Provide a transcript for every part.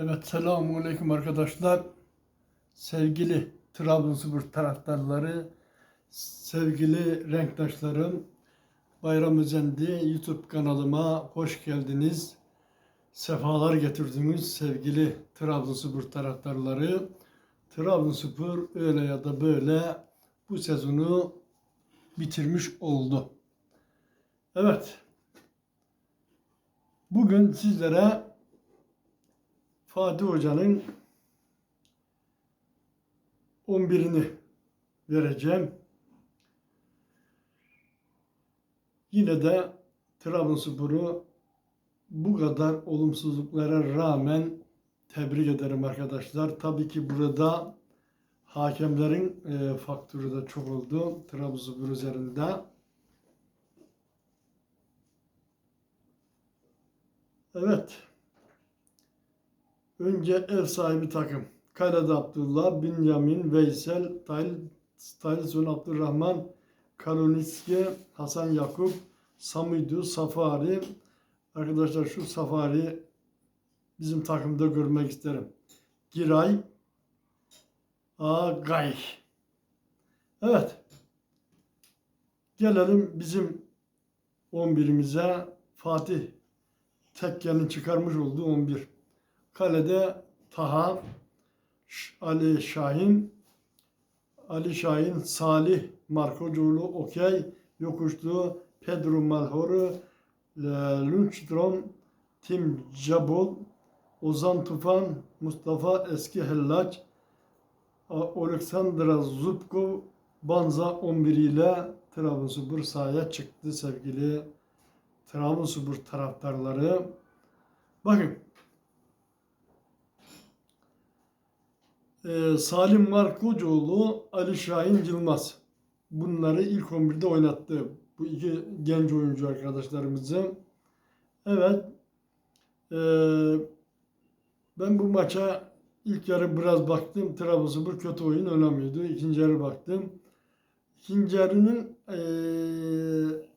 Evet, selamun aleyküm arkadaşlar. Sevgili Trabzonspor taraftarları, sevgili renktaşlarım, Bayram Özendi YouTube kanalıma hoş geldiniz. Sefalar getirdiniz sevgili Trabzonspor taraftarları. Trabzonspor öyle ya da böyle bu sezonu bitirmiş oldu. Evet. Bugün sizlere Fatih Hoca'nın 11'ini vereceğim. Yine de Trabzonspor'u bu kadar olumsuzluklara rağmen tebrik ederim arkadaşlar. Tabii ki burada hakemlerin e, faktörü de çok oldu Trabzonspor üzerinde. Evet. Önce ev sahibi takım. Kalede Abdullah, Binyamin, Veysel, Tal, Talison Abdurrahman, Kaloniski, Hasan Yakup, Samidu, Safari. Arkadaşlar şu Safari bizim takımda görmek isterim. Giray, Agay. Evet. Gelelim bizim 11'imize. Fatih Tekke'nin çıkarmış olduğu 11. Kalede Taha, Ali Şahin, Ali Şahin, Salih Markocuğlu, Okey, Yokuşlu, Pedro Malhoru, Lundström, Tim Cabol, Ozan Tufan, Mustafa Eski Hellaç, Oleksandra Zubkov, Banza 11 ile Trabzonspor sahaya çıktı sevgili Trabzonspor taraftarları. Bakın Ee, Salim Markocuoğlu, Ali Şahin Yılmaz. Bunları ilk 11'de oynattı. Bu iki genç oyuncu arkadaşlarımızı. Evet. Ee, ben bu maça ilk yarı biraz baktım. Trabzonspor kötü oyun oynamıyordu. İkinci yarı baktım. İkinci yarının ee,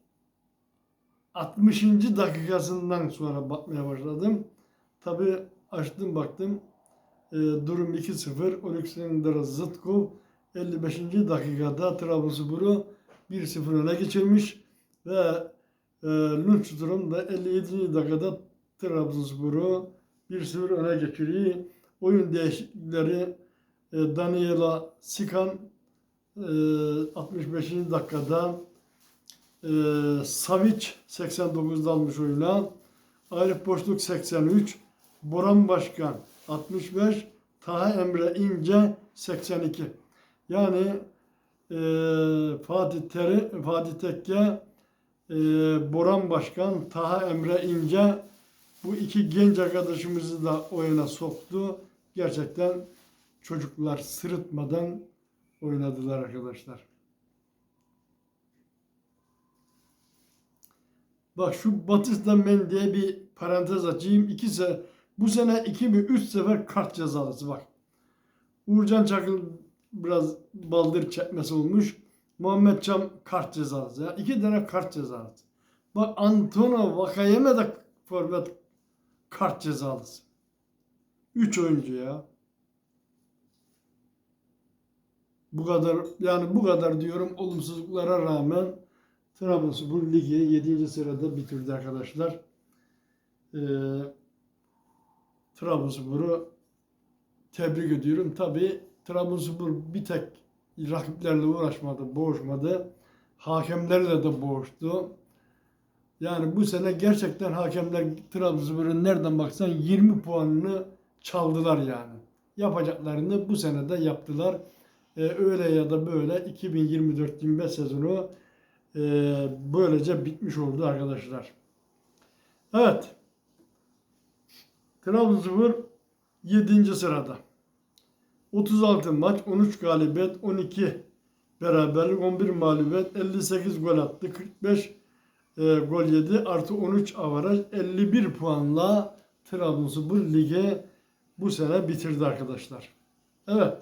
60. dakikasından sonra bakmaya başladım. Tabi açtım baktım. E, durum 2-0. Oleksandr Zıtkov 55. dakikada Trabzonspor'u 1-0 öne geçirmiş ve e, Lundström da 57. dakikada Trabzonspor'u 1-0 öne geçiriyor. Oyun değişiklikleri e, Daniela Sikan e, 65. dakikada e, Savic 89'da almış oyuna. Arif Boşluk 83. Boran Başkan 65. Taha Emre İnce 82. Yani e, Fatih, Teri, Fatih Tekke, e, Boran Başkan, Taha Emre İnce bu iki genç arkadaşımızı da oyuna soktu. Gerçekten çocuklar sırıtmadan oynadılar arkadaşlar. Bak şu Batista Mendy'ye bir parantez açayım. İki se bu sene iki mi üç sefer kart cezalısı bak. Uğurcan Çakıl biraz baldır çekmesi olmuş. Muhammed Çam kart cezalısı. Ya. İki tane kart cezalısı. Bak Antonio Vakayeme de forvet kart cezalısı. Üç oyuncu ya. Bu kadar yani bu kadar diyorum olumsuzluklara rağmen Trabzonspor ligi 7. sırada bitirdi arkadaşlar. Ee, Trabzonspor'u tebrik ediyorum. Tabi Trabzonspor bir tek rakiplerle uğraşmadı, boğuşmadı. Hakemlerle de boğuştu. Yani bu sene gerçekten hakemler Trabzonspor'un nereden baksan 20 puanını çaldılar yani. Yapacaklarını bu sene de yaptılar. Ee, öyle ya da böyle 2024-25 sezonu e, böylece bitmiş oldu arkadaşlar. Evet. Trabzonspor 7. sırada. 36 maç, 13 galibiyet, 12 beraberlik, 11 mağlubiyet, 58 gol attı, 45 e, gol yedi, artı 13 avaraj, 51 puanla Trabzonspor lige bu sene bitirdi arkadaşlar. Evet.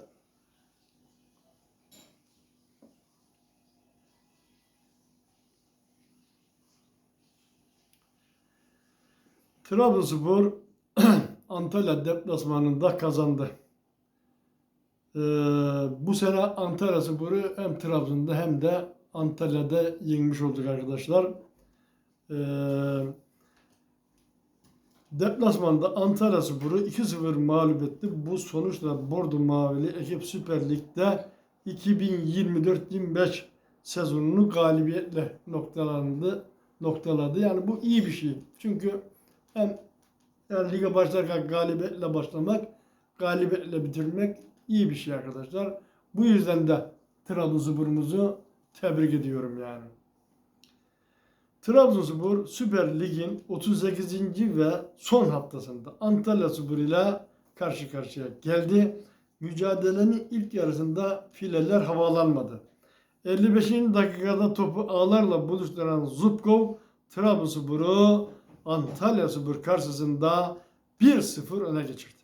Trabzonspor Antalya deplasmanında kazandı. Ee, bu sene Antalya Spor'u hem Trabzon'da hem de Antalya'da yenmiş olduk arkadaşlar. Ee, deplasmanda Antalya Spor'u 2-0 mağlup etti. Bu sonuçla Bordo Mavili ekip Süper Lig'de 2024-25 sezonunu galibiyetle noktalandı, noktaladı. Yani bu iyi bir şey. Çünkü hem yani lige başlarken galibiyetle başlamak, galibiyetle bitirmek iyi bir şey arkadaşlar. Bu yüzden de Trabzonspor'umuzu tebrik ediyorum yani. Trabzonspor Süper Lig'in 38. ve son haftasında Antalya Spor ile karşı karşıya geldi. Mücadelenin ilk yarısında fileler havalanmadı. 55. dakikada topu ağlarla buluşturan Zubkov Trabzonspor'u Antalya Spor karşısında 1-0 öne geçirdi.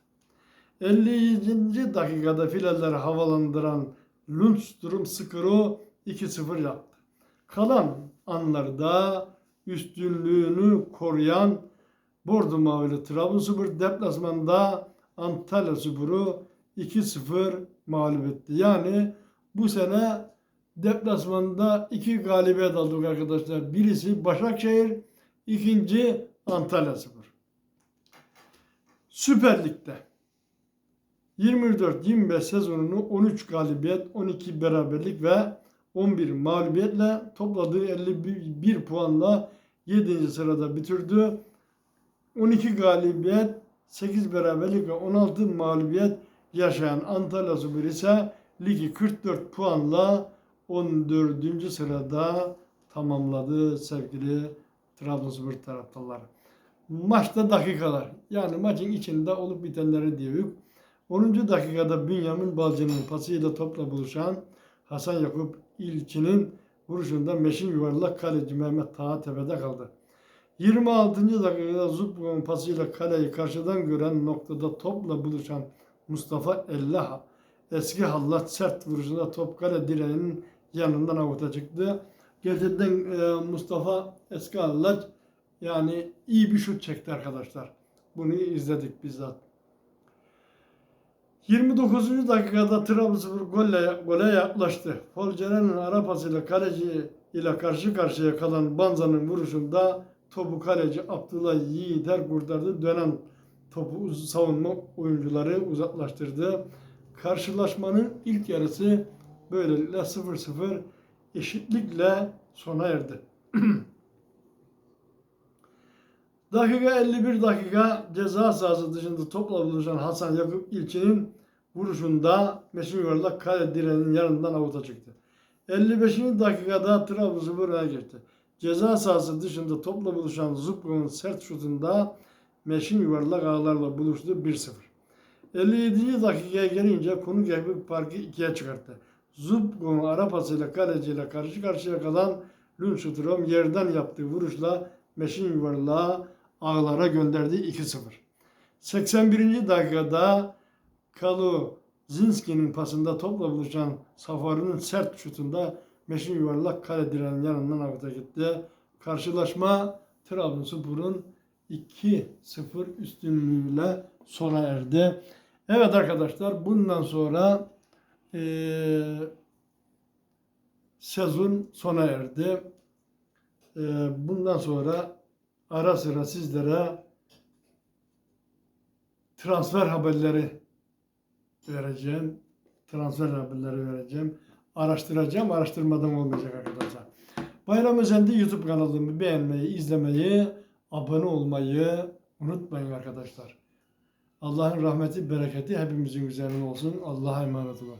57. dakikada fileleri havalandıran Lundström skoru 2-0 yaptı. Kalan anlarda üstünlüğünü koruyan Bordo Mavili Trabzonspor deplasmanda Antalya Spor'u 2-0 mağlup etti. Yani bu sene deplasmanda iki galibiyet aldık arkadaşlar. Birisi Başakşehir, ikinci Antalya Spor. Süper Lig'de 24-25 sezonunu 13 galibiyet, 12 beraberlik ve 11 mağlubiyetle topladığı 51 puanla 7. sırada bitirdi. 12 galibiyet, 8 beraberlik ve 16 mağlubiyet yaşayan Antalya Spor ise ligi 44 puanla 14. sırada tamamladı sevgili Trabzonspor taraftarları. Maçta dakikalar. Yani maçın içinde olup bitenleri diyoruz. 10. dakikada Bünyamin Balcı'nın pasıyla topla buluşan Hasan Yakup İlçi'nin vuruşunda meşin yuvarlak kaleci Mehmet Taha tepede kaldı. 26. dakikada Zubko'nun pasıyla kaleyi karşıdan gören noktada topla buluşan Mustafa Ellah eski hallat sert vuruşunda top kale direğinin yanından avuta çıktı. Gerçekten e, Mustafa eski yani iyi bir şut çekti arkadaşlar. Bunu izledik bizzat. 29. dakikada Trabzonspor golle, gole yaklaştı. Folceren'in ara pasıyla kaleci ile karşı karşıya kalan Banza'nın vuruşunda topu kaleci Abdullah Yiğiter kurtardı. Dönen topu savunma oyuncuları uzaklaştırdı. Karşılaşmanın ilk yarısı böylelikle 0-0 eşitlikle sona erdi. dakika 51 dakika ceza sahası dışında topla buluşan Hasan Yakup İlçi'nin vuruşunda meşhur yuvarlak kale direğinin yanından avuta çıktı. 55. dakikada Trabzonspor öne geçti. Ceza sahası dışında topla buluşan Zubko'nun sert şutunda meşin yuvarlak ağlarla buluştu 1-0. 57. dakikaya gelince konuk ekip farkı ikiye çıkarttı. Zubko'nun ara pasıyla kaleciyle karşı karşıya kalan Lundström yerden yaptığı vuruşla meşin yuvarlağı ağlara gönderdi 2-0. 81. dakikada Kalu Zinski'nin pasında topla buluşan Safarı'nın sert şutunda meşin yuvarlak kale direğinin yanından avuta gitti. Karşılaşma Trabzonspor'un 2-0 üstünlüğüyle sona erdi. Evet arkadaşlar bundan sonra eee, sezon sona erdi. Eee, bundan sonra ara sıra sizlere transfer haberleri vereceğim. Transfer haberleri vereceğim. Araştıracağım. Araştırmadan olmayacak arkadaşlar. Bayram Özen'de YouTube kanalımı beğenmeyi, izlemeyi, abone olmayı unutmayın arkadaşlar. Allah'ın rahmeti, bereketi hepimizin üzerine olsun. Allah'a emanet olun.